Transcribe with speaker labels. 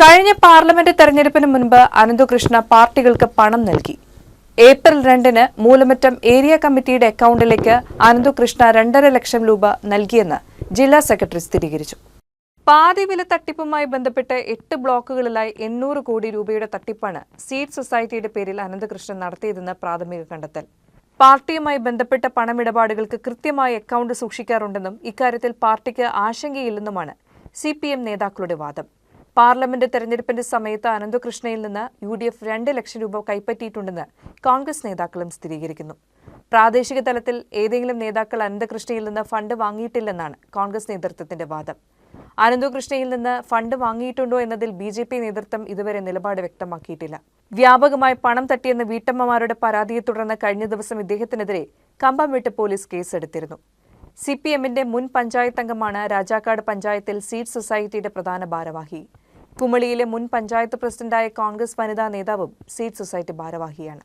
Speaker 1: കഴിഞ്ഞ പാർലമെന്റ് തെരഞ്ഞെടുപ്പിന് മുൻപ് അനന്തകൃഷ്ണ പാർട്ടികൾക്ക് പണം നൽകി. ഏപ്രിൽ രണ്ടിന് മൂലമറ്റം ഏരിയ കമ്മിറ്റിയുടെ അക്കൗണ്ടിലേക്ക് അനന്തകൃഷ്ണ രണ്ടര ലക്ഷം രൂപ നൽകിയെന്ന് ജില്ലാ സെക്രട്ടറി സ്ഥിരീകരിച്ചു. പാതി വില തട്ടിപ്പുമായി ബന്ധപ്പെട്ട് എട്ട് ബ്ലോക്കുകളിലായി എണ്ണൂറ് കോടി രൂപയുടെ തട്ടിപ്പാണ് സീഡ് സൊസൈറ്റിയുടെ പേരിൽ അനന്തകൃഷ്ണൻ നടത്തിയതെന്ന് പ്രാഥമിക കണ്ടെത്തൽ. പാർട്ടിയുമായി ബന്ധപ്പെട്ട പണമിടപാടുകൾക്ക് കൃത്യമായി അക്കൗണ്ട് സൂക്ഷിക്കാറുണ്ടെന്നും ഇക്കാര്യത്തിൽ പാർട്ടിക്ക് ആശങ്കയില്ലെന്നുമാണ് സി നേതാക്കളുടെ വാദം. പാർലമെന്റ് തെരഞ്ഞെടുപ്പിന്റെ സമയത്ത് അനന്തകൃഷ്ണയിൽ നിന്ന് യു ഡി എഫ് രണ്ട് ലക്ഷം രൂപ കൈപ്പറ്റിയിട്ടുണ്ടെന്ന് കോൺഗ്രസ് നേതാക്കളും സ്ഥിരീകരിക്കുന്നു. പ്രാദേശിക തലത്തിൽ ഏതെങ്കിലും നേതാക്കൾ അനന്തകൃഷ്ണയിൽ നിന്ന് ഫണ്ട് വാങ്ങിയിട്ടില്ലെന്നാണ് കോൺഗ്രസ് നേതൃത്വത്തിന്റെ വാദം. അനന്തകൃഷ്ണയിൽ നിന്ന് ഫണ്ട് വാങ്ങിയിട്ടുണ്ടോ എന്നതിൽ ബി ജെ പി നേതൃത്വം ഇതുവരെ നിലപാട് വ്യക്തമാക്കിയിട്ടില്ല. വ്യാപകമായി പണം തട്ടിയെന്ന വീട്ടമ്മമാരുടെ പരാതിയെ തുടർന്ന് കഴിഞ്ഞ ദിവസം ഇദ്ദേഹത്തിനെതിരെ കമ്പം വിട്ട് പോലീസ് കേസെടുത്തിരുന്നു. സി പി എമ്മിന്റെ മുൻ പഞ്ചായത്ത് അംഗമാണ് രാജാക്കാട് പഞ്ചായത്തിൽ സീഡ് സൊസൈറ്റിയുടെ പ്രധാന ഭാരവാഹി. കുമളിയിലെ മുൻ പഞ്ചായത്ത് പ്രസിഡന്റായ കോൺഗ്രസ് വനിതാ നേതാവും സീറ്റ് സൊസൈറ്റി ഭാരവാഹിയാണ്.